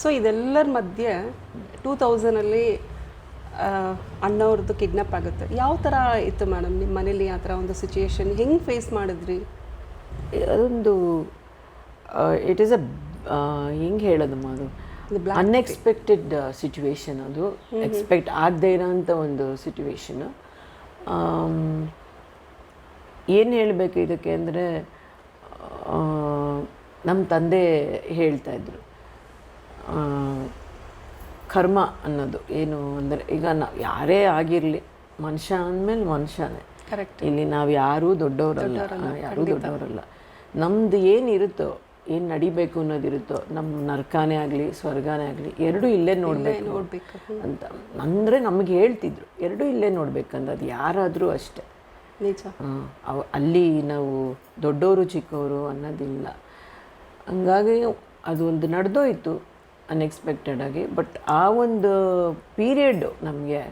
So ಇದೆಲ್ಲರ ಮಧ್ಯೆ two ತೌಸಂಡಲ್ಲಿ ಅಣ್ಣವ್ರದ್ದು kidnap ಆಗುತ್ತೆ. ಯಾವ ಥರ ಇತ್ತು ಮೇಡಮ್ ನಿಮ್ಮ ಮನೇಲಿ ಆ ಥರ ಒಂದು ಸಿಚುಯೇಷನ್ ಹೆಂಗೆ ಫೇಸ್ ಮಾಡಿದ್ರಿ? ಅದೊಂದು ಇಟ್ ಈಸ್ ಅ ಹೆಂಗೆ ಹೇಳೋದು ಅದು ಅನ್ಎಕ್ಸ್ಪೆಕ್ಟೆಡ್ ಸಿಚುವೇಶನ್ ಅದು. ಎಕ್ಸ್ಪೆಕ್ಟ್ ಆಗದೇ ಇರೋಂಥ ಒಂದು ಸಿಚುವೇಶನ್ ಏನು ಹೇಳಬೇಕು ಇದಕ್ಕೆ ಅಂದರೆ ನಮ್ಮ ತಂದೆ ಹೇಳ್ತಾ ಇದ್ರು. ಆ, ಕರ್ಮ ಅನ್ನೋದು ಏನು ಅಂದರೆ ಈಗ ನಾವು ಯಾರೇ ಆಗಿರಲಿ ಮನುಷ್ಯ ಅಂದಮೇಲೆ ಮನುಷ್ಯನೇ. ಕರೆಕ್ಟ್ ಇಲ್ಲಿ ನಾವು ಯಾರೂ ದೊಡ್ಡವರಲ್ಲ ಯಾರೂ ದೊಡ್ಡವರಲ್ಲ. ನಮ್ದು ಏನಿರುತ್ತೋ ಏನು ನಡಿಬೇಕು ಅನ್ನೋದಿರುತ್ತೋ ನಮ್ಮ ನರ್ಕಾನೇ ಆಗಲಿ ಸ್ವರ್ಗನೇ ಆಗಲಿ ಎರಡೂ ಇಲ್ಲೇ ನೋಡಬೇಕು. ನೋಡ್ಬೇಕು. ಅಂತ ಅಂದರೆ ನಮಗೆ ಹೇಳ್ತಿದ್ರು ಎರಡೂ ಇಲ್ಲೇ ನೋಡ್ಬೇಕಂತ ಅದು ಯಾರಾದರೂ ಅಷ್ಟೇ. ನಿಜ. ಹ್ಮ್. ಅಲ್ಲಿ ನಾವು ದೊಡ್ಡವರು ಚಿಕ್ಕವರು ಅನ್ನೋದಿಲ್ಲ. ಹಂಗಾಗಿ ಅದು ಒಂದು ನಡೆದೋಯ್ತು. ಅನ್ಎಕ್ಸ್ಪೆಕ್ಟೆಡ್ ಆಗಿ. ಬಟ್ ಆ ಒಂದು ಪೀರಿಯಡ್ ನಮಗೆ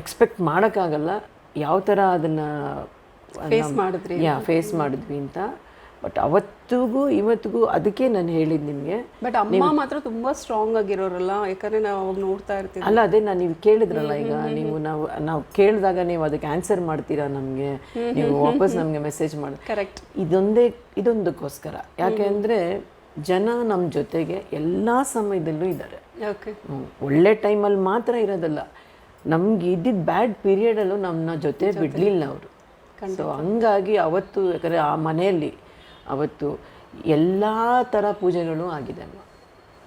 ಎಕ್ಸ್ಪೆಕ್ಟ್ ಮಾಡೋಕ್ಕಾಗಲ್ಲ. ಯಾವ ಥರ ಅದನ್ನು ಫೇಸ್ ಮಾಡಿದ್ರಿ ಯಾ ಫೇಸ್ ಮಾಡಿದ್ವಿ ಅಂತ. ಬಟ್ ಅವತ್ತಿಗೂ ಇವತ್ತಿಗೂ ಅದಕ್ಕೆ ನಾನು ಹೇಳಿದ್ದು ನಿಮಗೆ. ಬಟ್ ಅಮ್ಮ ಮಾತ್ರ ತುಂಬಾ ಸ್ಟ್ರಾಂಗ್ ಆಗಿರೋರಲ್ಲ? ಯಾಕಂದ್ರೆ ನಾವು ಅವಾಗ ನೋಡ್ತಾ ಇರ್ತೀವಿ ಅಲ್ಲ ಅದೇ ನಾನು ನೀವು ಕೇಳಿದ್ರಲ್ಲ ಈಗ. ನೀವು ನಾವು ನಾವು ಕೇಳಿದಾಗ ನೀವು ಅದಕ್ಕೆ ಆನ್ಸರ್ ಮಾಡ್ತೀರಾ ನಮಗೆ? ನೀವು ವಾಪಸ್ ನಮಗೆ ಮೆಸೇಜ್ ಮಾಡಿ ಕರೆಕ್ಟ್ ಇದೊಂದೇ ಇದೊಂದಕ್ಕೋಸ್ಕರ. ಯಾಕೆ ಅಂದರೆ ಜನ ನಮ್ಮ ಜೊತೆಗೆ ಎಲ್ಲ ಸಮಯದಲ್ಲೂ ಇದ್ದಾರೆ. ಒಳ್ಳೆ ಟೈಮಲ್ಲಿ ಮಾತ್ರ ಇರೋದಲ್ಲ. ನಮ್ಗೆ ಇದ್ದಿದ್ದ ಬ್ಯಾಡ್ ಪೀರಿಯಡಲ್ಲೂ ನಮ್ಮನ್ನ ಜೊತೆ ಬಿಡಲಿಲ್ಲ ಅವರು. ಸೊ ಹಂಗಾಗಿ ಅವತ್ತು ಯಾಕಂದರೆ ಆ ಮನೆಯಲ್ಲಿ ಅವತ್ತು ಎಲ್ಲ ಥರ ಪೂಜೆಗಳು ಆಗಿದೆ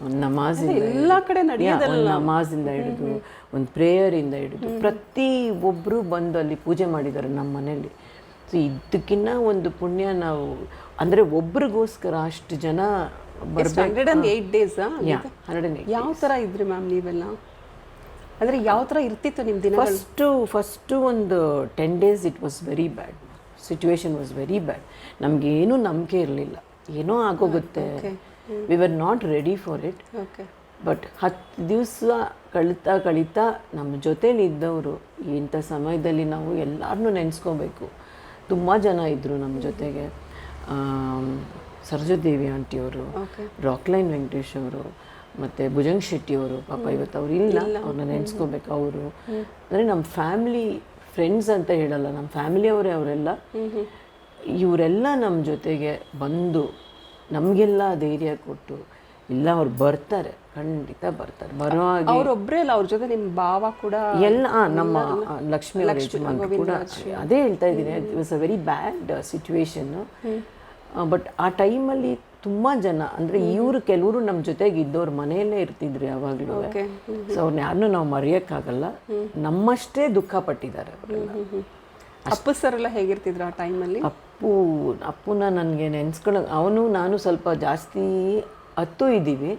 ಒಂದು ನಮಾಜಿಂದ ಎಲ್ಲ ಕಡೆ ಒಂದು ನಮಾಜಿಂದ ಹಿಡಿದು ಒಂದು ಪ್ರೇಯರಿಂದ ಹಿಡಿದು ಪ್ರತಿ ಒಬ್ಬರು ಬಂದು ಅಲ್ಲಿ ಪೂಜೆ ಮಾಡಿದ್ದಾರೆ ನಮ್ಮ ಮನೆಯಲ್ಲಿ. ಸೊ ಇದಕ್ಕಿನ್ನ ಒಂದು ಪುಣ್ಯ ನಾವು ಅಂದರೆ ಒಬ್ರಿಗೋಸ್ಕರ ಅಷ್ಟು ಜನ ಹಂಡ್ರೆಡ್ ಏಯ್ಟ್ ಡೇಸ್ ಹಂಡ್ರೆಡ್ ಯಾವ ಥರ ಇದ್ರಿ ಮ್ಯಾಮ್ ನೀವೆಲ್ಲ? ಅಂದ್ರೆ ಯಾವ ಥರ ಇರ್ತಿತ್ತು ನಿಮ್ಮ ದಿನ ಫಸ್ಟು ಫಸ್ಟು ಒಂದು ten days it was very bad situation was very bad ನಮ್ಗೆ ಏನೂ ನಂಬಿಕೆ ಇರಲಿಲ್ಲ. ಏನೋ ಆಗೋಗುತ್ತೆ. We were not ready for it okay but ಹತ್ತು ದಿವಸ ಕಳೀತಾ ಕಳೀತಾ ನಮ್ಮ ಜೊತೇಲಿ ಇದ್ದವರು ಇಂಥ ಸಮಯದಲ್ಲಿ ನಾವು ಎಲ್ಲರನ್ನೂ ನೆನೆಸ್ಕೋಬೇಕು. ತುಂಬ ಜನ ಇದ್ದರು ನಮ್ಮ ಜೊತೆಗೆ. ಸರ್ಜುದೇವಿ ಆಂಟಿಯವರು ರಾಕ್ಲೈನ್ ವೆಂಕಟೇಶ್ ಅವರು ಮತ್ತು ಭುಜಂಗ್ ಶೆಟ್ಟಿ ಅವರು ಪಾಪ ಇವತ್ತು ಅವ್ರು ಇಲ್ಲ ಅವ್ರನ್ನ ನೆನೆಸ್ಕೋಬೇಕು ಅವರು. ಅಂದರೆ ನಮ್ಮ ಫ್ಯಾಮಿಲಿ ಫ್ರೆಂಡ್ಸ್ ಅಂತ ಹೇಳಲ್ಲ ನಮ್ಮ ಫ್ಯಾಮಿಲಿಯವರೇ ಅವರೆಲ್ಲ. ಇವರೆಲ್ಲ ನಮ್ಮ ಜೊತೆಗೆ ಬಂದು ನಮಗೆಲ್ಲ ಧೈರ್ಯ ಕೊಟ್ಟು ಇಲ್ಲ ಅವ್ರು ಬರ್ತಾರೆ. ಖಂಡಿತ ಬರ್ತಾರೆ. ಬರೋ ಅವ್ರೊಬ್ಬರೇ ಅಲ್ಲ ಅವ್ರ ಜೊತೆ ನಿಮ್ಮ ಭಾವ ಕೂಡ ಎಲ್ಲ ನಮ್ಮ ಲಕ್ಷ್ಮೀ ಲಕ್ಷ್ಮಿ ಅವ್ರ ಕೂಡ ಅದೇ ಹೇಳ್ತಾ ಇದ್ದೀನಿ. It was a very bad situation but ಆ ಟೈಮಲ್ಲಿ ತುಂಬ ಜನ ಅಂದರೆ ಇವರು ಕೆಲವರು ನಮ್ಮ ಜೊತೆಗೆ ಇದ್ದವ್ರು ಮನೆಯಲ್ಲೇ ಇರ್ತಿದ್ರು ಯಾವಾಗಲೂ. ಸೊ ಅವ್ರನ್ನ ಯಾರನ್ನೂ ನಾವು ಮರೆಯೋಕ್ಕಾಗಲ್ಲ. ನಮ್ಮಷ್ಟೇ ದುಃಖ ಪಟ್ಟಿದ್ದಾರೆ ಅವರೆಲ್ಲ. ಅಪ್ಪು ಸರ್ ಎಲ್ಲ ಹೇಗಿರ್ತಿದ್ರು ಆ ಟೈಮಲ್ಲಿ ಅಪ್ಪು ಅಪ್ಪುನ ನನಗೆ ನೆನ್ಸ್ಕೊಳ್ಳೋ ಅವನು ನಾನು ಸ್ವಲ್ಪ ಜಾಸ್ತಿ ಹತ್ತು ಇದ್ದೀವಿ.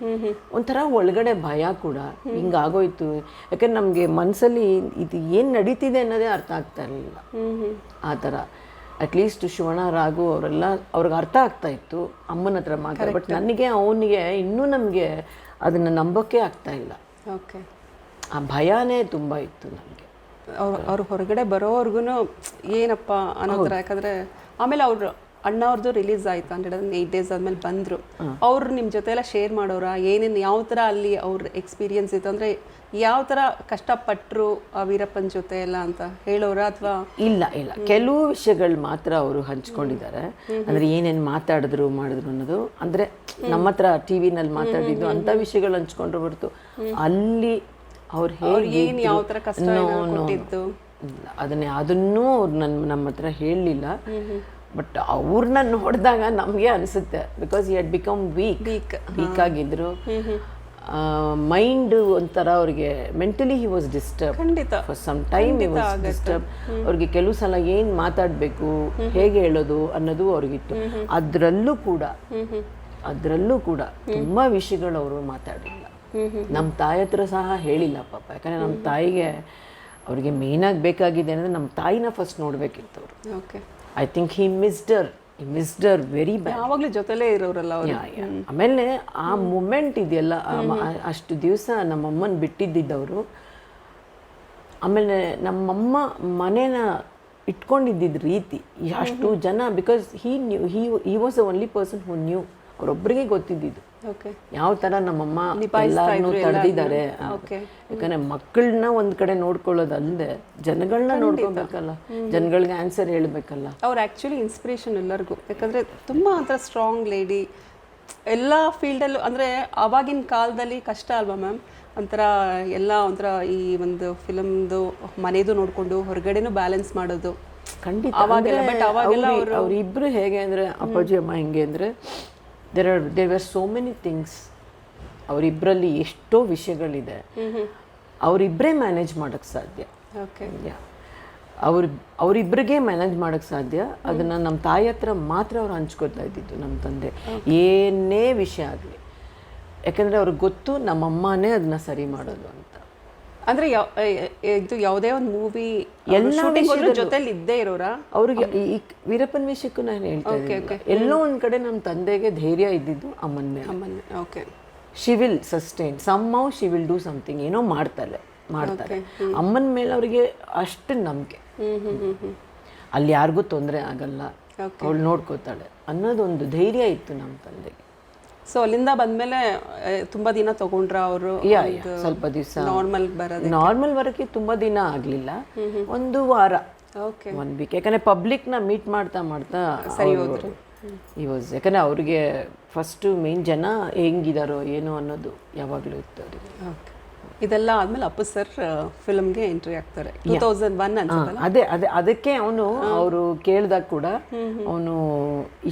ಒಂಥರ ಒಳಗಡೆ ಭಯ ಕೂಡ. ಹಿಂಗಾಗೋಯ್ತು. ಯಾಕಂದ್ರೆ ನಮಗೆ ಮನಸ್ಸಲ್ಲಿ ಇದು ಏನು ನಡೀತಿದೆ ಅನ್ನೋದೇ ಅರ್ಥ ಆಗ್ತಾ ಇರಲಿಲ್ಲ. ಆ ಥರ. ಅಟ್ಲೀಸ್ಟ್ ಶಿವಣ ರಾಘು ಅವರೆಲ್ಲ ಅವ್ರಿಗೆ ಅರ್ಥ ಆಗ್ತಾ ಇತ್ತು. ಅಮ್ಮನ ಹತ್ರ ಮಾತಾಡ ಬಟ್ ನನಗೆ ಅವನಿಗೆ ಇನ್ನೂ ನಮಗೆ ಅದನ್ನು ನಂಬೋಕ್ಕೆ ಆಗ್ತಾ ಇಲ್ಲ. ಓಕೆ ಆ ಭಯನೇ ತುಂಬ ಇತ್ತು ನನಗೆ ಅವ್ರು ಹೊರಗಡೆ ಬರೋವರೆಗೂ ಏನಪ್ಪ ಅನ್ನೋದ್ರ ಯಾಕಂದ್ರೆ ಆಮೇಲೆ ಅವ್ರು ಅಣ್ಣವ್ರದ್ದು ರಿಲೀಸ್ ಆಯ್ತು ಹಂಡ್ರೆಡ್ ಅಂಡ್ ಏಯ್ಟ್ ಡೇಸ್ ಆದ್ಮೇಲೆ ಬಂದ್ರು. ಅವ್ರು ನಿಮ್ಮ ಜೊತೆ ಎಲ್ಲ ಶೇರ್ ಮಾಡೋರ? ಏನೇನು ಯಾವ ಥರ ಅಲ್ಲಿ ಅವ್ರ ಎಕ್ಸ್ಪೀರಿಯನ್ಸ್ ಇತ್ತು? ಅಂದ್ರೆ ಯಾವ ಥರ ಕಷ್ಟಪಟ್ಟರು ಆ ವೀರಪ್ಪನ ಜೊತೆ ಎಲ್ಲ ಅಂತ ಹೇಳೋರ ಅಥವಾ? ಇಲ್ಲ ಇಲ್ಲ. ಕೆಲವು ವಿಷಯಗಳು ಮಾತ್ರ ಅವರು ಹಂಚ್ಕೊಂಡಿದ್ದಾರೆ. ಅಂದ್ರೆ ಏನೇನು ಮಾತಾಡಿದ್ರು ಮಾಡಿದ್ರು ಅನ್ನೋದು ಅಂದ್ರೆ ನಮ್ಮ ಹತ್ರ ಟಿ ವಿನಲ್ಲಿ ಮಾತಾಡಿದ್ದು ಅಂತ ವಿಷಯಗಳು ಹಂಚ್ಕೊಂಡ್ರು ಹೊರತು ಅಲ್ಲಿ ಅವ್ರು ಏನು ಯಾವ ಥರ ಕಷ್ಟ ಅದನ್ನ ಅದನ್ನೂ ಅವ್ರು ನನ್ನ ನಮ್ಮ ಹತ್ರ ಹೇಳಲಿಲ್ಲ. ಬಟ್ ಅವ್ರನ್ನ ನೋಡಿದಾಗ ನಮಗೆ ಅನಿಸುತ್ತೆ because you had become weak weak weak ಆಗಿದ್ರು. ಮೈಂಡ್ ಒಂಥರ ಅವ್ರಿಗೆ ಮೆಂಟಲಿ ಹಿ ವಾಸ್ ಡಿಸ್ಟರ್ಬ್ ಖಂಡಿತ. ಫಾರ್ ಸಮ್ ಟೈಮ್ ಡಿಸ್ಟರ್ಬ್ ಅವ್ರಿಗೆ ಕೆಲವು ಸಲ ಏನು ಮಾತಾಡಬೇಕು ಹೇಗೆ ಹೇಳೋದು ಅನ್ನೋದು ಅವ್ರಿಗಿತ್ತು. ಅದರಲ್ಲೂ ಕೂಡ ಅದರಲ್ಲೂ ಕೂಡ ತುಂಬ ವಿಷಯಗಳು ಅವರು ಮಾತಾಡಿಲ್ಲ. ನಮ್ಮ ತಾಯಿ ಹತ್ರ ಸಹ ಹೇಳಿಲ್ಲ ಪಾಪ. ಯಾಕಂದರೆ ನಮ್ಮ ತಾಯಿಗೆ ಅವ್ರಿಗೆ ಮೇಯ್ನಾಗಿ ಬೇಕಾಗಿದೆ ಅಂದರೆ ನಮ್ಮ ತಾಯಿನ ಫಸ್ಟ್ ನೋಡಬೇಕಿತ್ತು ಅವರು. Okay I think he missed her he missed her very bad ಯಾವಾಗಲೂ ಜೊತೆಲೇ ಇರೋರಲ್ಲ ಅವರು. ಆಮೇಲೆ ಆ ಮೂಮೆಂಟ್ ಇದೆಯಲ್ಲ ಅಷ್ಟು ದಿವಸ ನಮ್ಮಮ್ಮನ ಬಿಟ್ಟಿದ್ದಿದ್ದವರು. ಆಮೇಲೆ ನಮ್ಮಮ್ಮ ಮನೇನ ಇಟ್ಕೊಂಡಿದ್ದಿದ್ದ ರೀತಿ. ಅಷ್ಟು ಜನ ಬಿಕಾಸ್ ಹೀ ನ್ಯೂ ಹಿ ಈ was the only person who knew ಅವ್ರೊಬ್ಬರಿಗೆ ಗೊತ್ತಿದ್ದಿದ್ದು. ಯಾವ ಥರ ನಮ್ಮಮ್ಮ ಎಲ್ಲಾರನ್ನೂ ತಡೆದಿದ್ದಾರೆ ಯಾಕಂದ್ರೆ ಮಕ್ಕಳನ್ನ ಒಂದ್ ಕಡೆ ನೋಡ್ಕೊಳ್ಳೋದಲ್ಲದೆ ಜನಗಳನ್ನ ನೋಡ್ಕೊಬೇಕಲ್ಲ. ಜನಗಳಿಗೆ ಆನ್ಸರ್ ಹೇಳ್ಬೇಕಲ್ಲ. ಅವ್ರು ಆ್ಯಕ್ಚುಲಿ ಇನ್ಸ್ಪಿರೇಷನ್ ಎಲ್ಲರಿಗೂ. ಯಾಕಂದ್ರೆ ತುಂಬಾ ಒಂಥರ ಸ್ಟ್ರಾಂಗ್ ಲೇಡಿ ಎಲ್ಲ ಫೀಲ್ಡಲ್ಲೂ ಅಂದರೆ ಆವಾಗಿನ ಕಾಲದಲ್ಲಿ ಕಷ್ಟ ಅಲ್ವಾ ಮ್ಯಾಮ್ ಒಂಥರ ಎಲ್ಲ ಒಂಥರ ಈ ಒಂದು ಫಿಲಮ್ದು ಮನೆದು ನೋಡಿಕೊಂಡು ಹೊರಗಡೆನೂ ಬ್ಯಾಲೆನ್ಸ್ ಮಾಡೋದು. ಖಂಡಿತ. ಅವಾಗೆಲ್ಲ ಬಟ್ ಅವಾಗೆಲ್ಲ ಹೇಗೆ ಅಂದ್ರೆ ಅಪ್ಪಾಜಿ ಅಮ್ಮ ಹೆಂಗೆ ಅಂದ್ರೆ there are there are so many things ಅವರಿಬ್ಬರಲ್ಲಿ ಎಷ್ಟೋ ವಿಷಯಗಳಿದೆ. ಅವರಿಬ್ಬರೇ ಮ್ಯಾನೇಜ್ ಮಾಡೋಕ್ಕೆ ಸಾಧ್ಯ. ಓಕೆ ಅವ್ರ ಅವರಿಬ್ಬರಿಗೆ ಮ್ಯಾನೇಜ್ ಮಾಡೋಕ್ಕೆ ಸಾಧ್ಯ. ಅದನ್ನು ನಮ್ಮ ತಾಯಿ ಹತ್ರ ಮಾತ್ರ ಅವ್ರು ಹಂಚ್ಕೊತಾ ಇದ್ದಿದ್ದು ನಮ್ಮ ತಂದೆ. ಏನೇ ವಿಷಯ ಆಗಲಿ. ಯಾಕಂದರೆ ಅವ್ರಿಗೆ ಗೊತ್ತು ನಮ್ಮಮ್ಮನೇ ಅದನ್ನ ಸರಿ ಮಾಡೋದು ಅಂತ. ಅಂದರೆ ಇದು ಯಾವುದೇ ಒಂದು ಮೂವಿ ಎಲ್ಲ ಜೊತೆಲಿ ಇದ್ದೇ ಇರೋರ? ಅವ್ರಿಗೆ ಈ ವೀರಪ್ಪನ್ ವಿಷಯಕ್ಕೂ ನಾನು ಹೇಳ್ತೇನೆ ಇದ್ದೀನಿ. ಎಲ್ಲೋ ಒಂದ್ ಕಡೆ ನಮ್ಮ ತಂದೆಗೆ ಧೈರ್ಯ ಇದ್ದಿದ್ದು ಅಮ್ಮನ ಮೇಲೆ. ಅಮ್ಮನ okay she will sustain somehow she will do something ಏನೋ ಮಾಡ್ತಾರೆ. ಮಾಡ್ತಾರೆ ಅಮ್ಮನ ಮೇಲೆ ಅವರಿಗೆ ಅಷ್ಟು ನಂಬಿಕೆ. ಅಲ್ಲಿ ಯಾರಿಗೂ ತೊಂದರೆ ಆಗಲ್ಲ. ಅವಳು ನೋಡ್ಕೋತಾಳೆ ಅನ್ನೋದೊಂದು ಧೈರ್ಯ ಇತ್ತು ನಮ್ಮ ತಂದೆಗೆ. ಸೊ ಅಲ್ಲಿಂದ ಬಂದ್ಮೇಲೆ ತುಂಬಾ ದಿನ ತಗೊಂಡ್ರ ಅವರು ಸ್ವಲ್ಪ ದಿವಸ. ನಾರ್ಮಲ್ ಬರೋದು ನಾರ್ಮಲ್ ವರೆಗೆ ತುಂಬಾ ದಿನ ಆಗಲಿಲ್ಲ. ಒಂದು ವಾರ. ಓಕೆ ಒನ್ ವೀಕ್ ಯಾಕಂದ್ರೆ ನ ಮೀಟ್ ಮಾಡ್ತಾ ಮಾಡ್ತಾ ಸರಿ ಹೋದ್ರು. ಈ ವಾಸ್ ಯಾಕಂದ್ರೆ ಅವ್ರಿಗೆ ಫಸ್ಟ್ ಮೇನ್ ಜನ ಹೆಂಗಿದಾರೋ ಏನೋ ಅನ್ನೋದು ಯಾವಾಗಲೂ ಇತ್ತು ಅವರಿಗೆ ಓಕೆ ಇದೆಲ್ಲ ಆದ್ಮೇಲೆ ಅಪ್ಪು ಸರ್ ಫಿಲ್ಮ್ಗೆ ಎಂಟ್ರಿ ಆಗ್ತಾರೆ. ಟೂ ತೌಸಂಡ್ ಒನ್ ಅನ್ಸುತ್ತಲ್ಲ? ಅದೇ ಅದೇ ಅದಕ್ಕೆ ಅವನು ಅವರು ಕೇಳಿದಾಗ ಕೂಡ ಅವನು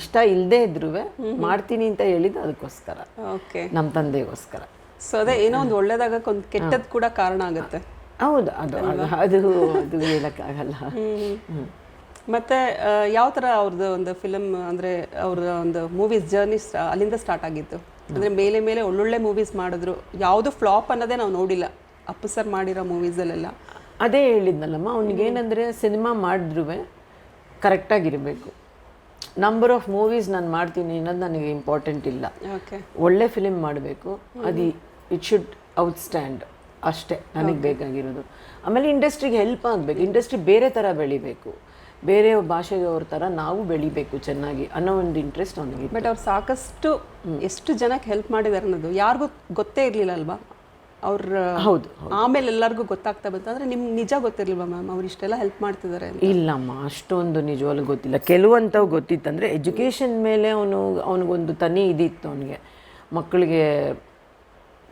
ಇಷ್ಟ ಇಲ್ಲದೆ ಇದ್ರು ಮಾಡ್ತೀನಿ ಅಂತ ಹೇಳಿದ್ದು ಅದಕ್ಕೋಸ್ಕರ. ಓಕೆ ನಮ್ಮ ತಂದೆಗೋಸ್ಕರ. ಸೊ ಅದೇ ಏನೋ ಒಂದು ಒಳ್ಳೇದಾಗಕ್ಕೆ ಒಂದು ಕೆಟ್ಟದ್ ಕೂಡ ಕಾರಣ ಆಗುತ್ತೆ. ಹೌದು ಅದು ಅದು ಅದು ಅದು ಹೇಳಕ್ಕಾಗಲ್ಲ. ಮತ್ತೆ ಯಾವ ಥರ ಅವ್ರದ್ದು ಒಂದು ಫಿಲಮ್ ಅಂದರೆ ಅವ್ರ ಒಂದು ಮೂವೀಸ್ ಜರ್ನಿ ಅಲ್ಲಿಂದ ಸ್ಟಾರ್ಟ್ ಆಗಿತ್ತು ಅಂದರೆ ಮೇಲೆ ಮೇಲೆ ಒಳ್ಳೊಳ್ಳೆ ಮೂವೀಸ್ ಮಾಡಿದ್ರು. ಯಾವುದು ಫ್ಲಾಪ್ ಅನ್ನೋದೇ ನಾವು ನೋಡಿಲ್ಲ. ಅಪ್ಪು ಸರ್ ಮಾಡಿರೋ ಮೂವೀಸಲ್ಲೆಲ್ಲ ಅದೇ ಹೇಳಿದ್ನಲ್ಲಮ್ಮ ಅವ್ನಿಗೇನಂದರೆ ಸಿನಿಮಾ ಮಾಡಿದ್ರು ಕರೆಕ್ಟಾಗಿರಬೇಕು ನಂಬರ್ ಆಫ್ ಮೂವೀಸ್ ನಾನು ಮಾಡ್ತೀನಿ ಅನ್ನೋದು ನನಗೆ ಇಂಪಾರ್ಟೆಂಟ್ ಇಲ್ಲ. ಓಕೆ ಒಳ್ಳೆ ಫಿಲಿಮ್ ಮಾಡಬೇಕು. ಅದು ಇಟ್ ಶುಡ್ ಔಟ್ಸ್ಟ್ಯಾಂಡ್ ಅಷ್ಟೇ ನನಗೆ ಬೇಕಾಗಿರೋದು. ಆಮೇಲೆ ಇಂಡಸ್ಟ್ರಿಗೆ ಹೆಲ್ಪ್ ಆಗಬೇಕು. ಇಂಡಸ್ಟ್ರಿ ಬೇರೆ ಥರ ಬೆಳಿಬೇಕು. ಬೇರೆ ಭಾಷೆಯವ್ರ ಥರ ನಾವು ಬೆಳಿಬೇಕು ಚೆನ್ನಾಗಿ ಅನ್ನೋ ಒಂದು ಇಂಟ್ರೆಸ್ಟ್ ಅವನಿಗೆ ಬಟ್ ಅವ್ರು ಸಾಕಷ್ಟು ಎಷ್ಟು ಜನಕ್ಕೆ ಹೆಲ್ಪ್ ಮಾಡಿದಾರೆ ಅನ್ನೋದು ಯಾರಿಗೂ ಗೊತ್ತೇ ಇರಲಿಲ್ಲ ಅಲ್ವಾ ಅವ್ರ ಹೌದು ಆಮೇಲೆ ಎಲ್ಲರಿಗೂ ಗೊತ್ತಾಗ್ತಾ ಬಂತು. ಅಂದರೆ ನಿಮ್ಗೆ ನಿಜ ಗೊತ್ತಿರಲಿಲ್ವಾ ಮ್ಯಾಮ್ ಅವ್ರು ಇಷ್ಟೆಲ್ಲ ಹೆಲ್ಪ್ ಮಾಡ್ತಿದ್ದಾರೆ ಇಲ್ಲಮ್ಮ ಅಷ್ಟೊಂದು ನಿಜವಾಗ್ಲೂ ಗೊತ್ತಿಲ್ಲ. ಕೆಲವಂಥವು ಗೊತ್ತಿತ್ತಂದರೆ ಎಜುಕೇಷನ್ ಮೇಲೆ ಅವನು ಅವನಿಗೊಂದು ತನಿ ಇದಿತ್ತು ಅವನಿಗೆ. ಮಕ್ಕಳಿಗೆ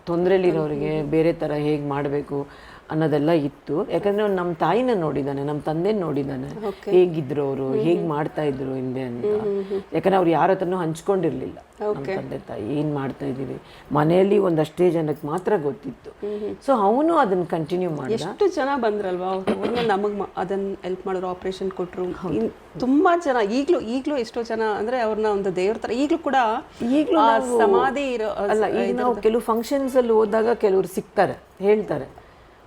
ತೊಂದರೆಲಿರೋರಿಗೆ ಬೇರೆ ಥರ ಹೇಗೆ ಮಾಡಬೇಕು ಅನ್ನೋದೆಲ್ಲ ಇತ್ತು. ಯಾಕಂದ್ರೆ ಅವ್ನು ನಮ್ಮ ತಾಯಿನ ನೋಡಿದ್ದಾನೆ ನಮ್ಮ ತಂದೆ ನೋಡಿದ್ದಾನೆ ಹೇಗಿದ್ರು ಅವರು ಹೇಗ್ ಮಾಡ್ತಾ ಇದ್ರು ಹಿಂದೆ ಅಂತ. ಯಾಕಂದ್ರೆ ಅವ್ರು ಯಾರ ಹತ್ರನೂ ಹಂಚ್ಕೊಂಡಿರ್ಲಿಲ್ಲ ನಮ್ಮ ತಂದೆ ತಾಯಿ ಏನು ಮಾಡ್ತಾ ಇದ್ದೀವಿ. ಮನೆಯಲ್ಲಿ ಒಂದಷ್ಟೇ ಜನಕ್ಕೆ ಮಾತ್ರ ಗೊತ್ತಿತ್ತು. ಸೊ ಅವನು ಅದನ್ನ ಕಂಟಿನ್ಯೂ ಮಾಡಿ ಎಷ್ಟು ಜನ ಬಂದ್ರಲ್ವಾ? ನಮಗ್ ನಮಗೆ ಅದನ್ನ ಹೆಲ್ಪ್ ಮಾಡಿದ್ರು ಆಪರೇಷನ್ ಕೊಟ್ಟರು ತುಂಬಾ ಜನ ಈಗ್ಲೂ ಈಗ್ಲೂ ಎಷ್ಟೋ ಜನ ಅಂದ್ರೆ ಅವ್ರನ್ನ ಒಂದು ದೇವ್ರ ತರ ಈಗ್ಲೂ ಕೂಡ ಈಗ್ಲೂ ಸಮಾಧಿ ಇರೋ ಅಲ್ಲ ಈಗ ನಾವು ಕೆಲವು ಫಂಕ್ಷನ್ಸ್ ಅಲ್ಲಿ ಹೋದಾಗ ಕೆಲವರು ಸಿಗ್ತಾರೆ ಹೇಳ್ತಾರೆ.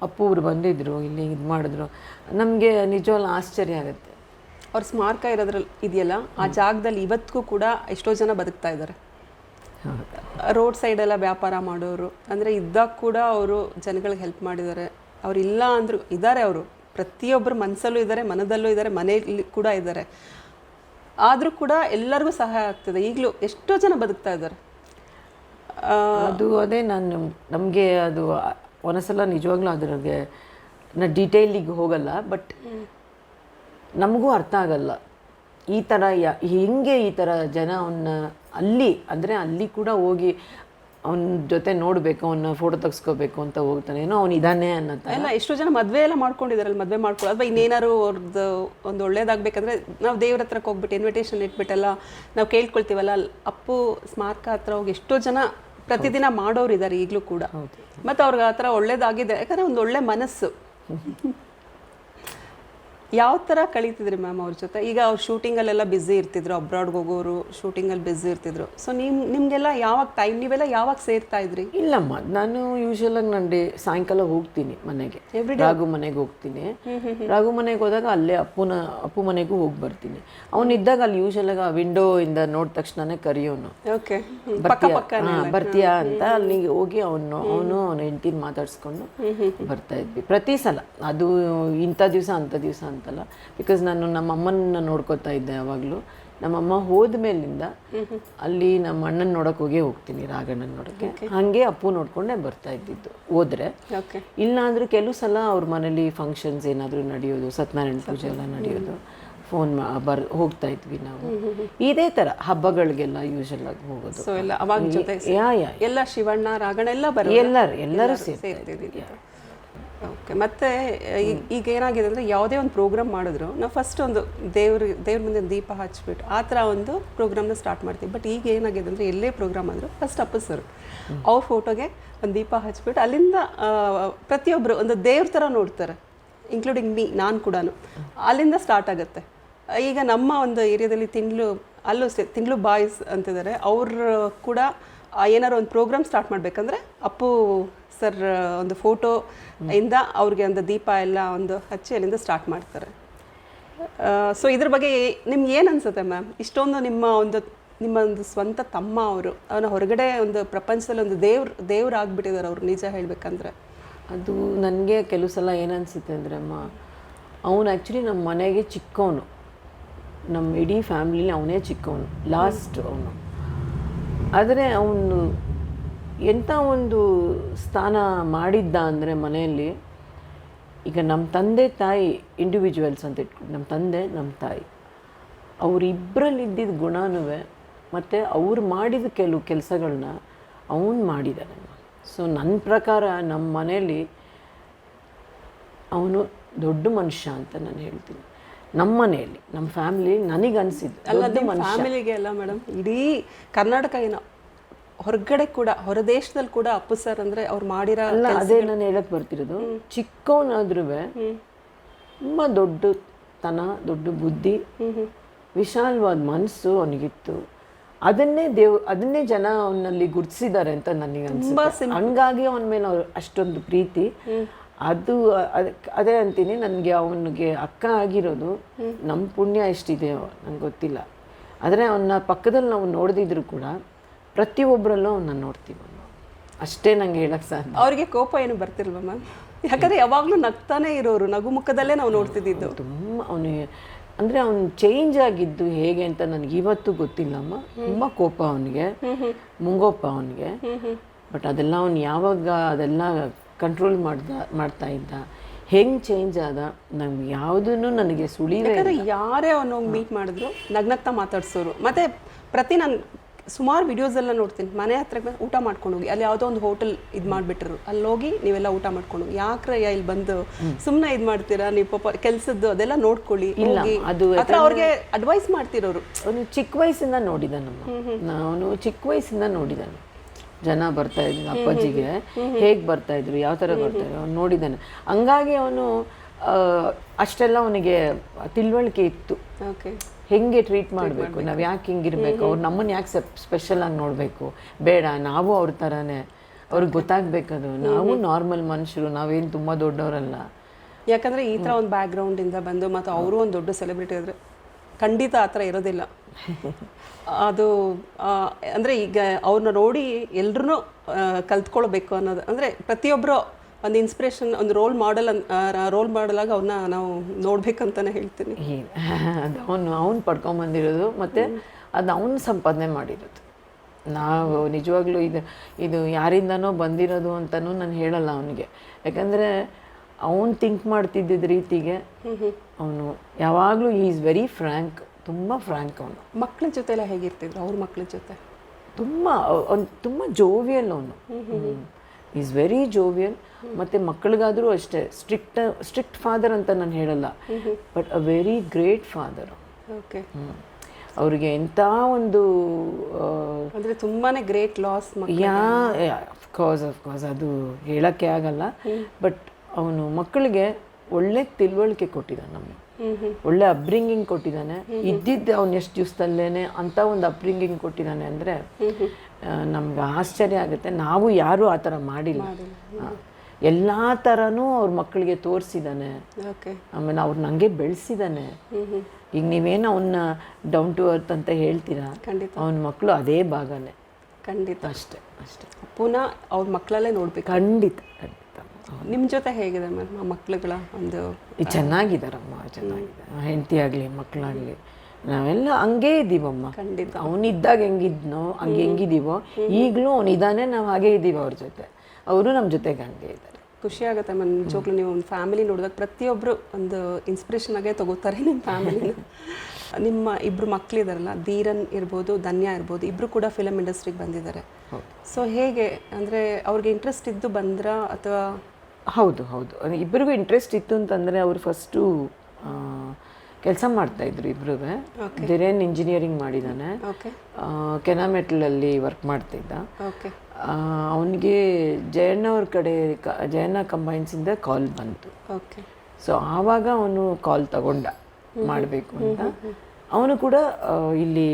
ಅಪ್ಪು ಅವರು ಬಂದಿದ್ರು ಇಲ್ಲಿ ಇದು ಮಾಡಿದ್ರು. ನಮಗೆ ನಿಜವಾಗ್ಲೂ ಆಶ್ಚರ್ಯ ಆಗುತ್ತೆ. ಅವ್ರ ಸ್ಮಾರಕ ಇರೋದ್ರಲ್ಲಿ ಇದೆಯಲ್ಲ ಆ ಜಾಗದಲ್ಲಿ ಇವತ್ತಿಗೂ ಕೂಡ ಎಷ್ಟೋ ಜನ ಬದುಕ್ತಾ ಇದ್ದಾರೆ. ರೋಡ್ ಸೈಡೆಲ್ಲ ವ್ಯಾಪಾರ ಮಾಡೋರು ಅಂದರೆ ಇದ್ದಾಗ ಕೂಡ ಅವರು ಜನಗಳಿಗೆ ಹೆಲ್ಪ್ ಮಾಡಿದ್ದಾರೆ. ಅವ್ರು ಇಲ್ಲ ಅಂದ್ರು ಇದ್ದಾರೆ ಅವರು. ಪ್ರತಿಯೊಬ್ಬರು ಮನಸ್ಸಲ್ಲೂ ಇದ್ದಾರೆ ಮನದಲ್ಲೂ ಇದ್ದಾರೆ ಮನೆಯಲ್ಲಿ ಕೂಡ ಇದ್ದಾರೆ. ಆದರೂ ಕೂಡ ಎಲ್ಲರಿಗೂ ಸಹಾಯ ಆಗ್ತದೆ. ಈಗಲೂ ಎಷ್ಟೋ ಜನ ಬದುಕ್ತಾ ಇದ್ದಾರೆ. ಅದು ಅದೇ ನಾನು ನಮಗೆ ಅದು ಒಂದೊಂದ್ಸಲ ನಿಜವಾಗ್ಲೂ ಅದ್ರಾಗೆ ನಾ ಡೀಟೇಲಿಗೆ ಹೋಗಲ್ಲ ಬಟ್ ನಮಗೂ ಅರ್ಥ ಆಗಲ್ಲ. ಈ ಥರ ಹೆಂಗೆ ಈ ಥರ ಜನ ಅವನ್ನ ಅಲ್ಲಿ, ಅಂದರೆ ಅಲ್ಲಿ ಕೂಡ ಹೋಗಿ ಅವನ ಜೊತೆ ನೋಡಬೇಕು ಅವನ್ನ ಫೋಟೋ ತೆಗ್ಸ್ಕೋಬೇಕು ಅಂತ ಹೋಗ್ತಾನೆ. ಏನೋ ಅವ್ನು ಇದಾನೆ ಅನ್ನತ್ತ ಎಲ್ಲ ಎಷ್ಟೋ ಜನ ಮದುವೆ ಎಲ್ಲ ಮಾಡ್ಕೊಂಡಿದ್ದಾರಲ್ಲ ಮದುವೆ ಮಾಡ್ಕೊಳ್ಳೋ ಅಥವಾ ಇನ್ನೇನಾರು ಅವ್ರದ್ದು ಒಂದು ಒಳ್ಳೇದಾಗಬೇಕಂದ್ರೆ ನಾವು ದೇವ್ರ ಹತ್ರಕ್ಕೆ ಹೋಗ್ಬಿಟ್ಟು ಇನ್ವಿಟೇಷನ್ ಇಟ್ಬಿಟ್ಟೆಲ್ಲ ನಾವು ಕೇಳ್ಕೊಳ್ತೀವಲ್ಲ, ಅಪ್ಪು, ಸ್ಮಾರಕ ಹತ್ರ ಹೋಗಿ ಎಷ್ಟೋ ಜನ ಪ್ರತಿದಿನ ಮಾಡೋರು ಇದ್ದಾರೆ ಈಗಲೂ ಕೂಡ. ಮತ್ತು ಅವ್ರಿಗೆ ಆ ಥರ ಒಳ್ಳೇದಾಗಿದೆ. ಯಾಕಂದರೆ ಒಂದು ಒಳ್ಳೆ ಮನಸ್ಸು. ಯಾವ ಥರ ಕಳೀತಿದ್ರಿ ಮ್ಯಾಮ್ ಅವ್ರ ಜೊತೆ? ಈಗ ಅವ್ರು ಶೂಟಿಂಗಲ್ಲೆಲ್ಲ ಬ್ಯುಸಿ ಇರ್ತಿದ್ರು ಅಬ್ರಾಡ್ಗೆ ಹೋಗೋರು ಶೂಟಿಂಗಲ್ಲಿ ಬ್ಯುಸಿ ಇರ್ತಿದ್ರು. ಸೊ ನಿಮ್ ನಿಮಗೆಲ್ಲ ಯಾವಾಗ ಟೈಮ್ ನೀವೆಲ್ಲ ಯಾವಾಗ ಸೇರ್ತಾ ಇದ್ರಿ? ಇಲ್ಲಮ್ಮ ನಾನು ಯೂಶಲ್ ಆಗಿ ನಾನು ಡೇ ಸಾಯಂಕಾಲ ಹೋಗ್ತೀನಿ ಮನೆಗೆ. ರಾಘು ಮನೆಗೆ ಹೋಗ್ತೀನಿ. ರಾಘು ಮನೆಗೆ ಹೋದಾಗ ಅಲ್ಲೇ ಅಪ್ಪುನ ಅಪ್ಪು ಮನೆಗೂ ಹೋಗಿ ಬರ್ತೀನಿ. ಅವನಿದ್ದಾಗ ಅಲ್ಲಿ ಯೂಶಲ್ ಆಗಿ ಆ ವಿಂಡೋ ಇಂದ ನೋಡಿದ ತಕ್ಷಣನೇ ಕರೆಯೋನು. ಬರ್ತೀಯಾ? ಅಂತ ಅಲ್ಲಿಗೆ ಹೋಗಿ ಅವನು ಅವನು ಅವನ ಹೆಂಡತಿನ ಮಾತಾಡ್ಸ್ಕೊಂಡು ಬರ್ತಾ ಇದ್ವಿ. ಪ್ರತಿ ಸಲ. ಅದು ಇಂಥ ದಿವಸ ಅಂಥ ದಿವಸ ಅಂತಲ್ಲ. ಬಿಕಾಸ್ ನಾನು ನಮ್ಮ ಅಮ್ಮನ ನೋಡ್ಕೋತಾ ಇದ್ದೆ ಯಾವಾಗಲೂ ನಮ್ಮಮ್ಮ ಹೋದ್ಮೇಲಿಂದ ಅಲ್ಲಿ ನಮ್ಮ ಅಣ್ಣನ ನೋಡಕ್ಕೆ ಹೋಗೇ ಹೋಗ್ತೀನಿ ರಾಗಣ್ಣನ ನೋಡಕ್ಕೆ. ಹಾಗೆ ಅಪ್ಪು ನೋಡ್ಕೊಂಡೆ ಬರ್ತಾ ಇದ್ದಿದ್ದು ಹೋದ್ರೆ. ಇಲ್ಲ ಅಂದ್ರೆ ಕೆಲವು ಸಲ ಅವ್ರ ಮನೇಲಿ ಫಂಕ್ಷನ್ಸ್ ಏನಾದರೂ ನಡೆಯೋದು ಸತ್ಯನಾರಾಯಣ ಪೂಜೆ ಎಲ್ಲ ನಡೆಯೋದು ಫೋನ್ ಬರ್ ಹೋಗ್ತಾ ಇದ್ವಿ ನಾವು. ಇದೇ ಥರ ಹಬ್ಬಗಳಿಗೆಲ್ಲ ಯೂಶಲ್ ಆಗಿ ಹೋಗೋದು. ಸೊ ಎಲ್ಲ ಅವಾಗ ಜೊತೆ ಯಾ ಯಾ ಎಲ್ಲ ಶಿವಣ್ಣ ರಾಗಣ್ಣ ಎಲ್ಲ ಬರೋ ಎಲ್ಲರೂ ಎಲ್ಲರೂ ಸೇರಿ ಸೇರ್ತಿದ್ದೀವಿ ಓಕೆ ಮತ್ತೆ ಈಗ ಏನಾಗಿದೆ ಅಂದರೆ ಯಾವುದೇ ಒಂದು ಪ್ರೋಗ್ರಾಮ್ ಮಾಡಿದ್ರು ನಾವು ಫಸ್ಟ್ ಒಂದು ದೇವ್ರ ದೇವ್ರ ಮುಂದೆ ದೀಪ ಹಚ್ಬಿಟ್ಟು ಆ ಥರ ಒಂದು ಪ್ರೋಗ್ರಾಮ್ನ ಸ್ಟಾರ್ಟ್ ಮಾಡ್ತೀವಿ. ಬಟ್ ಈಗ ಏನಾಗಿದೆ ಅಂದರೆ ಎಲ್ಲೇ ಪ್ರೋಗ್ರಾಮ್ ಆದರೂ ಫಸ್ಟ್ ಅಪ್ಪ ಸರ್ ಅವ್ರ ಫೋಟೋಗೆ ಒಂದು ದೀಪ ಹಚ್ಬಿಟ್ಟು ಅಲ್ಲಿಂದ ಪ್ರತಿಯೊಬ್ಬರು ಒಂದು ದೇವ್ರ ಥರ ನೋಡ್ತಾರೆ ಇನ್ಕ್ಲೂಡಿಂಗ್ ಮೀ ನಾನು ಕೂಡ ಅಲ್ಲಿಂದ ಸ್ಟಾರ್ಟ್ ಆಗುತ್ತೆ. ಈಗ ನಮ್ಮ ಒಂದು ಏರಿಯಾದಲ್ಲಿ ತಿಂಗಳು ಅಲ್ಲೂ ಸೆ ತಿಂಗಳು ಬಾಯ್ಸ್ ಅಂತಿದ್ದಾರೆ. ಅವರು ಕೂಡ ಏನಾರು ಒಂದು ಪ್ರೋಗ್ರಾಮ್ ಸ್ಟಾರ್ಟ್ ಮಾಡಬೇಕಂದ್ರೆ ಅಪ್ಪು ಸರ್ ಒಂದು ಫೋಟೋ ಇಂದ ಅವ್ರಿಗೆ ಒಂದು ದೀಪ ಎಲ್ಲ ಒಂದು ಹಚ್ಚಿ ಅಲ್ಲಿಂದ ಸ್ಟಾರ್ಟ್ ಮಾಡ್ತಾರೆ. ಸೊ ಇದ್ರ ಬಗ್ಗೆ ನಿಮ್ಗೆ ಏನು ಅನ್ಸುತ್ತೆ ಮ್ಯಾಮ್ ಇಷ್ಟೊಂದು ನಿಮ್ಮ ಒಂದು ನಿಮ್ಮ ಒಂದು ಸ್ವಂತ ತಮ್ಮ ಅವರು ಅವನ ಹೊರಗಡೆ ಒಂದು ಪ್ರಪಂಚದಲ್ಲಿ ಒಂದು ದೇವ್ರ ದೇವ್ರು ಆಗಿಬಿಟ್ಟಿದ್ದಾರೆ ಅವ್ರು ನಿಜ ಹೇಳ್ಬೇಕಂದ್ರೆ. ಅದು ನನಗೆ ಕೆಲವು ಸಲ ಏನನ್ಸುತ್ತೆ ಅಂದರೆ ಅಮ್ಮ ಅವನು ಆ್ಯಕ್ಚುಲಿ ನಮ್ಮ ಮನೆಗೆ ಚಿಕ್ಕವನು. ನಮ್ಮ ಇಡೀ ಫ್ಯಾಮ್ಲಿಲಿ ಅವನೇ ಚಿಕ್ಕವನು ಲಾಸ್ಟ್ ಅವನು. ಆದರೆ ಅವನು ಎಂಥ ಒಂದು ಸ್ಥಾನ ಮಾಡಿದ್ದ ಅಂದರೆ ಮನೆಯಲ್ಲಿ ಈಗ ನಮ್ಮ ತಂದೆ ತಾಯಿ ಇಂಡಿವಿಜುವಲ್ಸ್ ಅಂತ ಇಟ್ಕೊಂಡು ನಮ್ಮ ತಂದೆ ನಮ್ಮ ತಾಯಿ ಅವರಿಬ್ಬರಲ್ಲಿ ಇದ್ದಿದ್ದ ಗುಣನೂ ಮತ್ತು ಅವ್ರು ಮಾಡಿದ ಕೆಲವು ಕೆಲಸಗಳನ್ನ ಅವನು ಮಾಡಿದ್ದಾನೆ ಸೊ ನನ್ನ ಪ್ರಕಾರ ನಮ್ಮ ಮನೆಯಲ್ಲಿ ಅವನು ದೊಡ್ಡ ಮನುಷ್ಯ ಅಂತ ನಾನು ಹೇಳ್ತೀನಿ. ನಮ್ಮ ಮನೆಯಲ್ಲಿ ನಮ್ಮ ಫ್ಯಾಮಿಲಿ ನನಗೆ ಅನಿಸಿದ್ದು ಅಲ್ಲ ಫ್ಯಾಮಿಲಿಗೆ ಅಲ್ಲ ಮೇಡಮ್ ಇಡೀ ಕರ್ನಾಟಕ ಏನು ಹೊರಗಡೆ ಕೂಡ ಹೊರ ದೇಶದಲ್ಲಿ ಕೂಡ ಅಪ್ಪು ಸರ್ ಅಂದ್ರೆ ಅವ್ರು ಮಾಡಿರೋ ಅಲ್ಲ ಅದೇ ನಾನು ಹೇಳಕ್ ಬರ್ತಿರೋದು ಚಿಕ್ಕವನಾದ್ರೂ ತುಂಬ ದೊಡ್ಡ ತನ ದೊಡ್ಡ ಬುದ್ಧಿ ವಿಶಾಲವಾದ ಮನಸ್ಸು ಅವನಿಗಿತ್ತು. ಅದನ್ನೇ ದೇವ್ ಅದನ್ನೇ ಜನ ಅವನಲ್ಲಿ ಗುರುತಿಸಿದ್ದಾರೆ ಅಂತ ನನಗೆ ಅನ್ಸುತ್ತೆ. ಹಂಗಾಗಿ ಅವನ ಮೇಲೆ ಅವ್ರು ಅಷ್ಟೊಂದು ಪ್ರೀತಿ. ಅದು ಅದ್- ಅಂತೀನಿ ನನಗೆ ಅವನಿಗೆ ಅಕ್ಕ ಆಗಿರೋದು ನಮ್ಮ ಪುಣ್ಯ ಎಷ್ಟಿದೆ ನಂಗೆ ಗೊತ್ತಿಲ್ಲ. ಆದರೆ ಅವನ್ನ ಪಕ್ಕದಲ್ಲಿ ನಾವು ನೋಡ್ದಿದ್ರು ಕೂಡ ಪ್ರತಿಯೊಬ್ಬರಲ್ಲೂ ಅವನ್ನ ನೋಡ್ತೀವಿ. ಅಷ್ಟೇ ನಂಗೆ ಹೇಳಕ್ಕೆ ಸಾಧ್ಯ. ಅವ್ರಿಗೆ ಕೋಪ ಏನು ಬರ್ತಿಲ್ವ ಮ್ಯಾಮ್? ಯಾಕಂದ್ರೆ ಯಾವಾಗಲೂ ನಗ್ತಾನೆ ಇರೋರು ನಗು ಮುಖದಲ್ಲೇ ನಾವು ನೋಡ್ತಿದ್ದಿದ್ದು. ತುಂಬ ಅವನು ಅಂದರೆ ಅವನು ಚೇಂಜ್ ಆಗಿದ್ದು ಹೇಗೆ ಅಂತ ನನಗೆ ಇವತ್ತು ಗೊತ್ತಿಲ್ಲಮ್ಮ ತುಂಬ ಕೋಪ ಅವನಿಗೆ ಮುಂಗೋಪ ಅವನಿಗೆ. ಬಟ್ ಅದೆಲ್ಲ ಅವನು ಯಾವಾಗ ಅದೆಲ್ಲ ಕಂಟ್ರೋಲ್ ಮಾಡ್ದ ಮಾಡ್ತಾ ಇದ್ದ ಹೆಂಗ್ ಚೇಂಜ್ ಆದ ನಮ್ಗೆ ಯಾವುದೂ ನನಗೆ ಸುಳಿವೇ ಯಾಕಂದ್ರೆ ಯಾರೇ ಅವನು ಮೀಟ್ ಮಾಡಿದ್ರು ನಗ್ನಗ್ತಾ ಮಾತಾಡ್ಸೋರು. ಮತ್ತೆ ಪ್ರತಿ ನಾನು ಸುಮಾರು ವಿಡಿಯೋಸ್ ಎಲ್ಲ ನೋಡ್ತೀನಿ. ಮನೆ ಹತ್ರ ಊಟ ಮಾಡ್ಕೊಂಡು ಹೋಗಿ. ಅಲ್ಲಿ ಯಾವುದೋ ಒಂದು ಹೋಟೆಲ್ ಇದು ಮಾಡಿಬಿಟ್ರು. ಅಲ್ಲಿ ಹೋಗಿ ನೀವೆಲ್ಲ ಊಟ ಮಾಡ್ಕೊಂಡು ಹೋಗಿ. ಯಾಕ್ರಯ್ಯ ಇಲ್ಲಿ ಬಂದು ಸುಮ್ಮನೆ ಇದು ಮಾಡ್ತೀರಾ? ನೀವು ಪಾಪ ಕೆಲ್ಸದ್ದು ಅದೆಲ್ಲ ನೋಡ್ಕೊಳ್ಳಿ ಅದು ಅವ್ರಿಗೆ ಅಡ್ವೈಸ್ ಮಾಡ್ತಿರೋರು. ಅವನು ಚಿಕ್ಕ ವಯಸ್ಸಿಂದ ನೋಡಿದಾನಮ್ಮ ಅವನು ಚಿಕ್ಕ ವಯಸ್ಸಿಂದ ನೋಡಿದಾನೆ. ಜನ ಬರ್ತಾ ಇದ್ರು ಅಪ್ಪಾಜಿಗೆ. ಹೇಗೆ ಬರ್ತಾ ಇದ್ರು ಯಾವ ಥರ ಬರ್ತಾ ಇದ್ರು ಅವ್ನು ನೋಡಿದ್ದಾನೆ ಹಂಗಾಗಿ ಅವನು ಅಷ್ಟೆಲ್ಲ ಅವನಿಗೆ ತಿಳುವಳಿಕೆ ಇತ್ತು. ಹೆಂಗೆ ಟ್ರೀಟ್ ಮಾಡಬೇಕು? ನಾವು ಯಾಕೆ ಹಿಂಗಿರ್ಬೇಕು? ಅವ್ರು ನಮ್ಮನ್ನ ಯಾಕೆ ಸ್ಪೆಷಲ್ ಆಗಿ ನೋಡಬೇಕು? ಬೇಡ ನಾವು ಅವ್ರ ಥರನೇ ಅವ್ರಿಗೆ ಗೊತ್ತಾಗಬೇಕದು. ನಾವು ನಾರ್ಮಲ್ ಮನುಷ್ಯರು ನಾವೇನು ತುಂಬ ದೊಡ್ಡವರಲ್ಲ. ಯಾಕಂದ್ರೆ ಈ ಥರ ಒಂದು ಬ್ಯಾಕ್ಗ್ರೌಂಡ್ ಇಂದ ಬಂದು ಮತ್ತು ಅವರು ಒಂದು ದೊಡ್ಡ ಸೆಲೆಬ್ರಿಟಿ ಆದರೆ ಖಂಡಿತ ಆ ಥರ ಇರೋದಿಲ್ಲ. ಅದು ಅಂದರೆ ಅಂದ್ರೆ ಈಗ ಅವ್ರನ್ನ ನೋಡಿ ಎಲ್ರೂ ಕಲ್ತ್ಕೊಳ್ಬೇಕು ಅನ್ನೋದು. ಅಂದರೆ ಪ್ರತಿಯೊಬ್ಬರು ಒಂದು ಇನ್ಸ್ಪಿರೇಷನ್ ಒಂದು ರೋಲ್ ಮಾಡೆಲ್ ರೋಲ್ ಮಾಡೆಲ್ ಆಗಿ ಅವ್ರನ್ನ ನಾವು ನೋಡ್ಬೇಕಂತಾನೆ ಹೇಳ್ತೀನಿ. ಅದು ಅವನು ಅವ್ನು ಪಡ್ಕೊಂಬಂದಿರೋದು ಮತ್ತು ಅದು ಅವನು ಸಂಪಾದನೆ ಮಾಡಿರೋದು. ನಾವು ನಿಜವಾಗ್ಲೂ ಇದು ಇದು ಯಾರಿಂದನೋ ಬಂದಿರೋದು ಅಂತಲೂ ನಾನು ಹೇಳಲ್ಲ ಅವನಿಗೆ. ಯಾಕಂದರೆ ಅವನು ಥಿಂಕ್ ಮಾಡ್ತಿದ್ದಿದ್ದ ರೀತಿಗೆ ಅವನು ಯಾವಾಗಲೂ ಈಸ್ ವೆರಿ ಫ್ರ್ಯಾಂಕ್ ತುಂಬ ಫ್ರ್ಯಾಂಕ್ ಅವನು. ಮಕ್ಕಳ ಜೊತೆ ಎಲ್ಲ ಹೇಗಿರ್ತಿದ್ರು? ಅವ್ರ ಮಕ್ಕಳ ಜೊತೆ? ತುಂಬ ಅವ್ನು ತುಂಬ ಜೋವಿಯಲ್ ಅವನು. ಈಸ್ ವೆರಿ ಜೋವಿಯಲ್ ಮತ್ತು ಮಕ್ಕಳಿಗಾದರೂ ಅಷ್ಟೇ ಸ್ಟ್ರಿಕ್ಟ್ ಸ್ಟ್ರಿಕ್ಟ್ ಫಾದರ್ ಅಂತ ನಾನು ಹೇಳಲ್ಲ. But a very great father okay ಅವರಿಗೆ ಎಂಥ ಒಂದು ಅಂದರೆ ತುಂಬಾ great loss yeah of course of course ಅದು ಹೇಳೋಕ್ಕೆ ಆಗಲ್ಲ. ಬಟ್ ಅವನು ಮಕ್ಕಳಿಗೆ ಒಳ್ಳೆ ತಿಳುವಳಿಕೆ ಕೊಟ್ಟಿದ್ದಾನೆ ನಮಗೆ. ಒಳ್ಳೆ ಅಪ್ಬ್ರಿಂಗಿಂಗ್ ಕೊಟ್ಟಿದ್ದಾನೆ. ಇದ್ದಿದ್ದು ಅವ್ನು ಎಷ್ಟು ದಿವಸದಲ್ಲೇನೆ ಅಂತ ಒಂದು ಅಪ್ಬ್ರಿಂಗಿಂಗ್ ಕೊಟ್ಟಿದ್ದಾನೆ ಅಂದರೆ ನಮ್ಗೆ ಆಶ್ಚರ್ಯ ಆಗುತ್ತೆ. ನಾವು ಯಾರೂ ಆ ಥರ ಮಾಡಿಲ್ಲ. ಎಲ್ಲ ಥರನೂ ಅವ್ರ ಮಕ್ಕಳಿಗೆ ತೋರಿಸಿದಾನೆ ಓಕೆ. ಆಮೇಲೆ ಅವ್ರು ನಂಗೆ ಬೆಳೆಸಿದಾನೆ ಈಗ ನೀವೇನು ಅವನ್ನ ಡೌನ್ ಟು ಅರ್ತ್ ಅಂತ ಹೇಳ್ತೀರಾ? ಖಂಡಿತ. ಅವನ ಮಕ್ಕಳು ಅದೇ ಭಾಗನೇ. ಖಂಡಿತ. ಅಷ್ಟೇ ಅಷ್ಟೇ. ಪುನಃ ಅವ್ರ ಮಕ್ಕಳಲ್ಲೇ ನೋಡ್ಬೇಕು. ಖಂಡಿತ ಖಂಡಿತ. ನಿಮ್ಮ ಜೊತೆ ಹೇಗಿದೆ ಮ್ಯಾಮ್? ಆ ಮಕ್ಳುಗಳ ಒಂದು ಚೆನ್ನಾಗಿದ್ದಾರಮ್ಮ ಚೆನ್ನಾಗಿದ್ದಾರೆ ಹೆಂಡತಿ ಆಗಲಿ ಮಕ್ಕಳಾಗಲಿ ನಾವೆಲ್ಲ ಹಂಗೇ ಇದ್ದೀವಮ್ಮ. ಖಂಡಿತ. ಅವನಿದ್ದಾಗ ಹೆಂಗಿದ್ನೋ ಹಂಗೆ ಹೆಂಗಿದ್ದೀವೋ ಈಗಲೂ ಅವನಿದ್ದಾನೆ ನಾವು ಹಾಗೇ ಇದ್ದೀವಿ ಅವ್ರ ಜೊತೆ. ಅವರು ನಮ್ಮ ಜೊತೆಗೆ ಹಂಗೆ ಇದ್ದಾರೆ. ಖುಷಿ ಆಗುತ್ತೆ ಮ್ಯಾಮ್. ನಿಜವಾಗ್ಲೂ ನೀವು ಒಂದು ಫ್ಯಾಮಿಲಿ ನೋಡಿದಾಗ ಪ್ರತಿಯೊಬ್ಬರು ಒಂದು ಇನ್ಸ್ಪಿರೇಷನ್ ಆಗೇ ತಗೋತಾರೆ ನಿಮ್ಮ ಫ್ಯಾಮಿಲಿನ ನಿಮ್ಮ ಇಬ್ಬರು ಮಕ್ಕಳಿದಾರಲ್ಲ ಧೀರನ್ ಇರ್ಬೋದು ಧನ್ಯ ಇರ್ಬೋದು ಇಬ್ಬರು ಕೂಡ ಫಿಲಮ್ ಇಂಡಸ್ಟ್ರಿಗೆ ಬಂದಿದ್ದಾರೆ. ಸೊ ಹೇಗೆ ಅಂದರೆ ಅವ್ರಿಗೆ ಇಂಟ್ರೆಸ್ಟ್ ಇದ್ದು ಬಂದ್ರಾ ಅಥವಾ ಹೌದು ಹೌದು. ಇಬ್ಬರಿಗೂ ಇಂಟ್ರೆಸ್ಟ್ ಇತ್ತು ಅಂತಂದರೆ ಅವರು ಫಸ್ಟು ಕೆಲಸ ಮಾಡ್ತಾಯಿದ್ರು ಇಬ್ಬರು ಧಿರೇನ್ ಇಂಜಿನಿಯರಿಂಗ್ ಮಾಡಿದ್ದಾನೆ ಕೆನಾಮೆಟ್ಲಲ್ಲಿ ವರ್ಕ್ ಮಾಡ್ತಿದ್ದ. ಓಕೆ ಅವನಿಗೆ ಜಯಣ್ಣ ಅವ್ರ ಕಡೆ ಕ ಜಯಣ್ಣ ಕಂಬೈನ್ಸಿಂದ ಕಾಲ್ ಬಂತು. ಓಕೆ ಸೊ ಆವಾಗ ಅವನು ಕಾಲ್ ತಗೊಂಡ ಮಾಡಬೇಕು ಅಂತ. ಅವನು ಕೂಡ ಇಲ್ಲಿ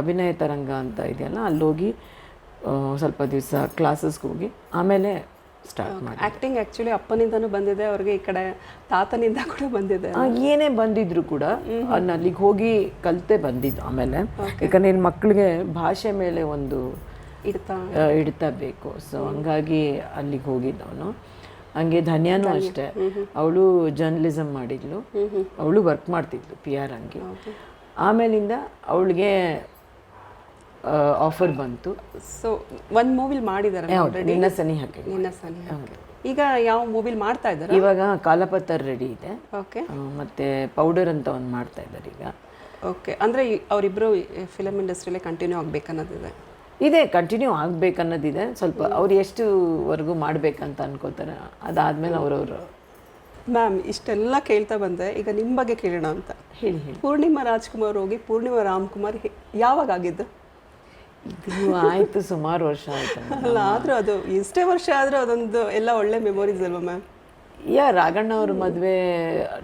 ಅಭಿನಯ ತರಂಗ ಅಂತ ಇದೆಯಲ್ಲ ಅಲ್ಲೋಗಿ ಸ್ವಲ್ಪ ದಿವಸ ಕ್ಲಾಸಸ್ಗೆ ಹೋಗಿ ಆಮೇಲೆ ಸ್ಟಾರ್ಟ್ ಮಾಡಿ ಆ್ಯಕ್ಟಿಂಗ್ ಆ್ಯಕ್ಚುಲಿ ಅಪ್ಪನಿಂದನೂ ಬಂದಿದೆ ಅವ್ರಿಗೆ ಈ ಕಡೆ ತಾತನಿಂದ ಕೂಡ ಬಂದಿದೆ ಏನೇ ಬಂದಿದ್ರು ಕೂಡ ಅಲ್ಲಿಗೆ ಹೋಗಿ ಕಲಿತೆ ಬಂದಿದ್ದು ಆಮೇಲೆ. ಯಾಕಂದ್ರೆ ಮಕ್ಕಳಿಗೆ ಭಾಷೆ ಮೇಲೆ ಒಂದು ಇಡ್ತಾ ಆ, ಹಿಡಿತ ಬೇಕು. ಸೊ ಹಂಗಾಗಿ ಅಲ್ಲಿಗೆ ಹೋಗಿದ್ದವನು ಹಂಗೆ ಧನ್ಯಾನು ಅಷ್ಟೇ. ಅವಳು ಜರ್ನಲಿಸಮ್ ಮಾಡಿದ್ಲು. ಅವಳು ವರ್ಕ್ ಮಾಡ್ತಿದ್ಲು ಪಿ ಆರ್ ಹಂಗೆ. ಆಮೇಲಿಂದ ಅವಳಿಗೆ ಆಫರ್ ಬಂತು. ಸೊ ಒಂದು ಮೂವಿಲ್ ಮಾಡಿದ್ದಾರೆ ನಿನ್ನ ಸನಿ ಹಾಕಿ ನಿನ್ನ ಸನಿ ಈಗ ಯಾವ ಮೂವಿಲ್ ಮಾಡ್ತಾ ಇದ್ದಾರೆ? ಇವಾಗ ಕಾಲಪತ್ರ ರೆಡಿ ಇದೆ. ಓಕೆ ಮತ್ತೆ ಪೌಡರ್ ಅಂತ ಒಂದು ಮಾಡ್ತಾ ಇದ್ದಾರೆ ಈಗ. ಓಕೆ ಅಂದರೆ ಅವರಿಬ್ಬರು ಫಿಲಮ್ ಇಂಡಸ್ಟ್ರಿಯಲ್ಲೇ ಕಂಟಿನ್ಯೂ ಆಗ್ಬೇಕನ್ನೋದಿದೆ. ಇದೆ ಕಂಟಿನ್ಯೂ ಆಗ್ಬೇಕನ್ನೋದಿದೆ. ಸ್ವಲ್ಪ ಅವ್ರು ಎಷ್ಟುವರೆಗೂ ಮಾಡ್ಬೇಕಂತ ಅನ್ಕೋತಾರೆ. ಅದಾದ್ಮೇಲೆ ಅವ್ರವ್ರು ಮ್ಯಾಮ್ ಇಷ್ಟೆಲ್ಲ ಕೇಳ್ತಾ ಬಂದೆ. ಈಗ ನಿಮ್ಮ ಬಗ್ಗೆ ಕೇಳೋಣ ಅಂತ. ಹೇಳಿ ಪೂರ್ಣಿಮಾ ರಾಜ್ಕುಮಾರ್ ಹೋಗಿ ಪೂರ್ಣಿಮಾ ರಾಮ್ಕುಮಾರ್ ಯಾವಾಗ ಆಗಿದ್ದು? ಇದು ಆಯ್ತು ಸುಮಾರು ವರ್ಷ ಆಯ್ತು ಅಲ್ಲ ಆದರೂ ಅದು ಇಷ್ಟೇ ವರ್ಷ ಆದರೂ ಅದೊಂದು ಎಲ್ಲ ಒಳ್ಳೆ ಮೆಮೊರೀಸ್ ಅಲ್ವಾ ಮ್ಯಾಮ್ ಯಾ ರಾಘಣ್ಣ ಅವ್ರ ಮದುವೆ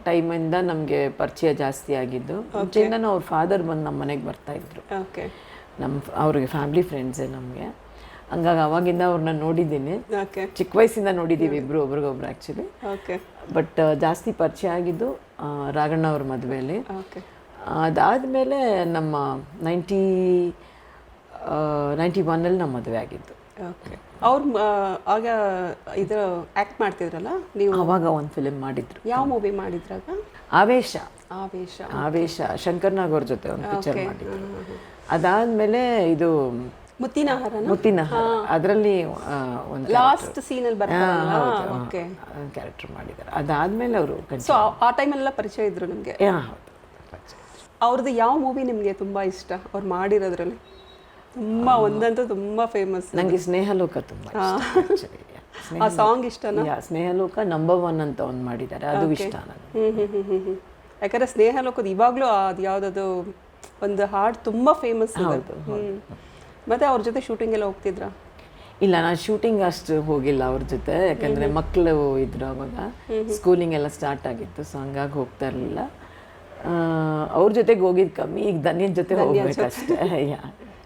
ಟೈಮಿಂದ ನಮಗೆ ಪರಿಚಯ ಜಾಸ್ತಿ ಆಗಿದ್ದು. ಮುಂಚೆಯಿಂದನೂ ಅವ್ರ ಫಾದರ್ ಬಂದು ನಮ್ಮ ಮನೆಗೆ ಬರ್ತಾ ಇದ್ರು. ಓಕೆ ನಮ್ಮ ಅವ್ರಿಗೆ ಫ್ಯಾಮಿಲಿ ಫ್ರೆಂಡ್ಸೇ ನಮಗೆ. ಹಂಗಾಗಿ ಅವಾಗಿಂದ ಅವ್ರನ್ನ ನೋಡಿದ್ದೀನಿ. ಚಿಕ್ಕ ವಯಸ್ಸಿಂದ ನೋಡಿದ್ದೀವಿ ಇಬ್ಬರು ಒಬ್ರಿಗೊಬ್ರು ಆ್ಯಕ್ಚುಲಿ ಓಕೆ ಬಟ್ ಜಾಸ್ತಿ ಪರಿಚಯ ಆಗಿದ್ದು ರಾಗಣ್ಣ ರಾಘಣ್ಣ ಅವ್ರ ಮದುವೆಯಲ್ಲಿ ಓಕೆ ಅದಾದಮೇಲೆ ನಮ್ಮ ನೈಂಟಿ ನೈಂಟಿ ಒನ್ನಲ್ಲಿ ನಮ್ಮ ಮದುವೆ ಆಗಿದ್ದು. ಓಕೆ. ಅವ್ರು ಆಗ ಇದು ಆ್ಯಕ್ಟ್ ಮಾಡ್ತಿದ್ರಲ್ಲ? ನೀವು ಅವಾಗ ಒಂದು ಫಿಲಿಮ್ ಮಾಡಿದ್ರು. ಯಾವ ಮೂವಿ ಮಾಡಿದ್ರಾಗ ಆವೇಶ. ಆವೇಶ ಆವೇಶ. ಶಂಕರ್ ನಾಗ್ ಅವ್ರ ಜೊತೆ ಒಂದು ಪಿಕ್ಚರ್ ಮಾಡಿದ್ರು. ಅದಾದ್ಮೇಲೆ ಇದು ಮುತ್ತಿನಹಾರ ಮುತ್ತಿನಹಾರ. ಮುತ್ತಿನ ಅದರಲ್ಲಿ ಒಂದು ಲಾಸ್ಟ್ ಸೀನಲ್ಲಿ ಬರ್ತಾರಲ್ಲ ಓಕೆ. ಕ್ಯಾರೆಕ್ಟರ್ ಮಾಡಿದ್ದಾರೆ. ಅದಾದ್ಮೇಲೆ ಅವರು ಸೊ ಆ ಟೈಮೆಲ್ಲ ಪರಿಚಯ ಇದ್ರು ನಿಮಗೆ? ಅವ್ರದ್ದು ಯಾವ ಮೂವಿ ನಿಮಗೆ ತುಂಬಾ ಇಷ್ಟ? ಅವ್ರು ಮಾಡಿರೋದ್ರಲ್ಲಿ? ತುಂಬ ಒಂದಂತೂ ತುಂಬ ಫೇಮಸ್ ನನಗೆ ಸ್ನೇಹಲೋಕ ತುಂಬಾ ಇಷ್ಟ ಆ ಸಾಂಗ್ ಇಷ್ಟನಾ? ಸ್ನೇಹಲೋಕ ನಂಬರ್ ಒನ್ ಅಂತ ಒಂದು ಮಾಡಿದ್ದಾರೆ ಅದು ಇಷ್ಟ ನನಗೆ ಹ್ಮ್ ಯಾಕಂದ್ರೆ ಸ್ನೇಹ ಲೋಕದ ಇವಾಗಲೂ ಅದು ಯಾವುದದು ಒಂದು ಹಾಡು ತುಂಬ ಫೇಮಸ್ ಇದೆ. ಮತ್ತೆ ಅವ್ರ ಜೊತೆ ಶೂಟಿಂಗ್ ಎಲ್ಲ ಹೋಗ್ತಿದ್ರ? ಇಲ್ಲ ನಾನು ಶೂಟಿಂಗ್ ಅಷ್ಟು ಹೋಗಿಲ್ಲ ಅವ್ರ ಜೊತೆ. ಯಾಕಂದ್ರೆ ಮಕ್ಕಳು ಇದ್ರು ಅವಾಗ. ಸ್ಕೂಲಿಂಗ್ ಎಲ್ಲ ಸ್ಟಾರ್ಟ್ ಆಗಿತ್ತು ಸೊ ಹಂಗಾಗಿ ಹೋಗ್ತಾ ಇರಲಿಲ್ಲ. ಅವ್ರ ಜೊತೆಗೆ ಹೋಗಿದ್ ಕಮ್ಮಿ. ಈಗ ಧನ್ಯದ ಜೊತೆ ಹೋಗ್ಬೇಕಷ್ಟೇ. ಯಾ.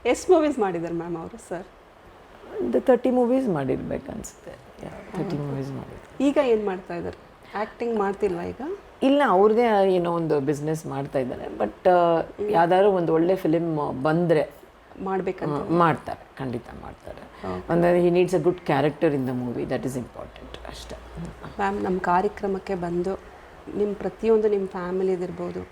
ಎಷ್ಟು ಮೂವೀಸ್ ಮಾಡಿದ್ದಾರೆ ಮ್ಯಾಮ್ ಅವರು ಸರ್ ಒಂದು ತರ್ಟಿ ಮೂವೀಸ್ ಮಾಡಿರ್ಬೇಕನ್ಸುತ್ತೆ. ತರ್ಟಿ ಮೂವೀಸ್ ಮಾಡಿದ್ರು. ಈಗ ಏನು ಮಾಡ್ತಾ ಇದ್ದಾರೆ ಆ್ಯಕ್ಟಿಂಗ್ ಮಾಡ್ತಿಲ್ವಾ ಈಗ? ಇಲ್ಲ ಅವ್ರದ್ದೇ ಏನೋ ಒಂದು ಬಿಸ್ನೆಸ್ ಮಾಡ್ತಾ ಇದ್ದಾರೆ. ಬಟ್ ಯಾವ್ದಾದ್ರು ಒಂದು ಒಳ್ಳೆ ಫಿಲಿಮ್ ಬಂದರೆ ಮಾಡ್ಬೇಕಂತ ಮಾಡ್ತಾರೆ. ಖಂಡಿತ ಮಾಡ್ತಾರೆ. ಅಂದರೆ he needs a good character in the movie that is important ಅಷ್ಟೇ. ಮ್ಯಾಮ್ ನಮ್ಮ ಕಾರ್ಯಕ್ರಮಕ್ಕೆ ಬಂದು ನಿಮ್ಮ ಪ್ರತಿಯೊಂದು ನಿಮ್ಮ ಫ್ಯಾಮಿಲಿದಿರ್ಬೋದು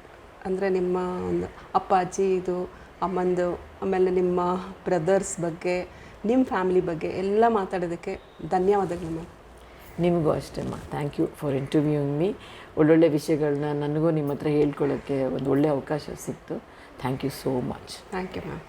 ಅಂದರೆ ನಿಮ್ಮ ಒಂದು ಅಪ್ಪ ಅಜ್ಜಿ ಇದು ಅಮ್ಮಂದು ಆಮೇಲೆ ನಿಮ್ಮ ಬ್ರದರ್ಸ್ ಬಗ್ಗೆ ನಿಮ್ಮ ಫ್ಯಾಮಿಲಿ ಬಗ್ಗೆ ಎಲ್ಲ ಮಾತಾಡೋದಕ್ಕೆ ಧನ್ಯವಾದಗಳು ಮ್ಯಾಮ್ ನಿಮಗೂ ಅಷ್ಟೇ ಮಾ thank you for interviewing me ಒಳ್ಳೊಳ್ಳೆ ವಿಷಯಗಳನ್ನ ನನಗೂ ನಿಮ್ಮ ಹತ್ರ ಹೇಳ್ಕೊಳ್ಳೋಕ್ಕೆ ಒಂದು ಒಳ್ಳೆಯ ಅವಕಾಶ ಸಿಕ್ತು. Thank you so much thank you ma'am